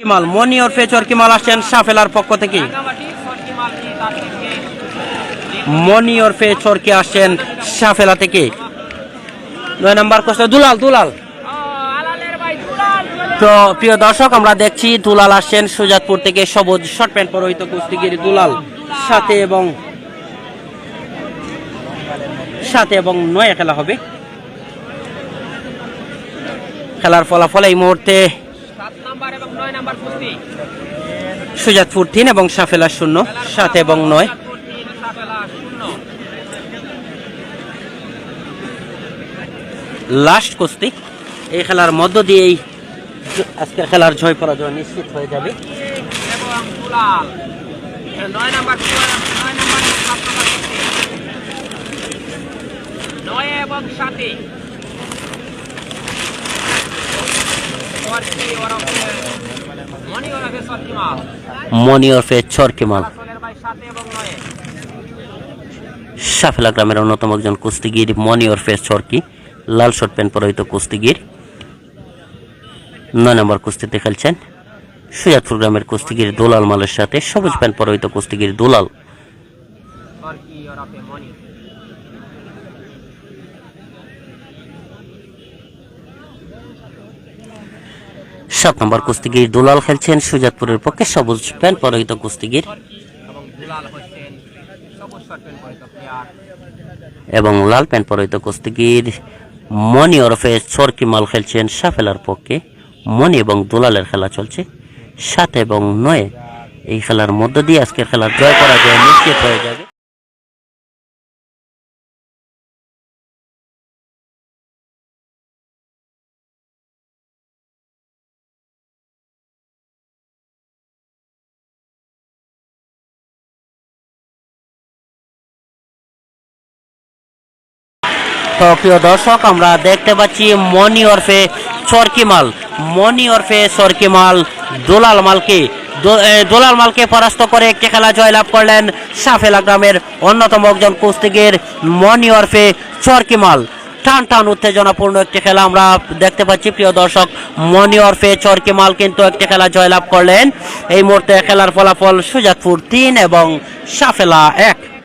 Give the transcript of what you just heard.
কিমাল, মনি ওরফে চরকিমাল আসছেন সাফেলার পক্ষ থেকে। মনি ওরফে চরকি আসছেন সাফেলা থেকে। নয় নম্বর কষ্ট দুলাল দুলাল। তো প্রিয় দর্শক, আমরা দেখছি দুলাল আসছেন সুজাতপুর থেকে সবুজ শর্ট প্যান্ট পরিহিত কুস্তিগির দুলাল। সাথে এবং সাথে এবং নয় খেলা হবে। খেলার ফলাফল এই মুহূর্তে সুজাতপুর তিন এবং সাফেলা শূন্য সাত এবং নয়। লাস্ট কুস্তি। এই খেলার মধ্য দিয়েই আজকের খেলার জয় পরাজয় নিশ্চিত হয়ে যাবে। এবং সাথে মনি সাফেলা গ্রামের অন্যতম একজন কুস্তিগির মনি ওরফে চরকি লাল শর্ট প্যান্ট পরিহিত কুস্তিগির। নয় নম্বর কুস্তিতে খেলছেন সুজাতপুর গ্রামের কুস্তিগির দুলাল মালের সাথে, সবুজ প্যান্ট পরিহিত কুস্তিগির দুলাল সরকি ওরফে মনি সাত নম্বর কুস্তিগির দুলাল খেলছেন সুজাতপুরের পক্ষে সবুজ প্যান্ট পরিহিত কুস্তিগির। এবং লাল প্যান্ট পরিহিত কুস্তিগির মনি ওরফে চরকি মাল খেলছেন সাফেলার পক্ষে। মনি এবং দুলালের খেলা চলছে সাত এবং নয়। এই খেলার মধ্য দিয়ে আজকের খেলার জয় করা যায় নিশ্চিত হয়ে যাবে। তো প্রিয় দর্শক, আমরা দেখতে পাচ্ছি মনি ওরফে চরকিমাল মনি ওরফে চরকিমাল দোলাল মালকে। দোলাল মালকে পরাস্ত করে একটি খেলা জয়লাভ করলেন সাফেলা গ্রামের অন্যতম একজন কুস্তিগির মনি ওরফে চরকিমাল টান টান উত্তেজনাপূর্ণ একটি খেলা আমরা দেখতে পাচ্ছি, প্রিয় দর্শক। মনি ওরফে চরকিমাল কিন্তু একটি খেলা জয়লাভ করলেন। এই মুহূর্তে খেলার ফলাফল সুজাতপুর তিন এবং সাফেলা এক।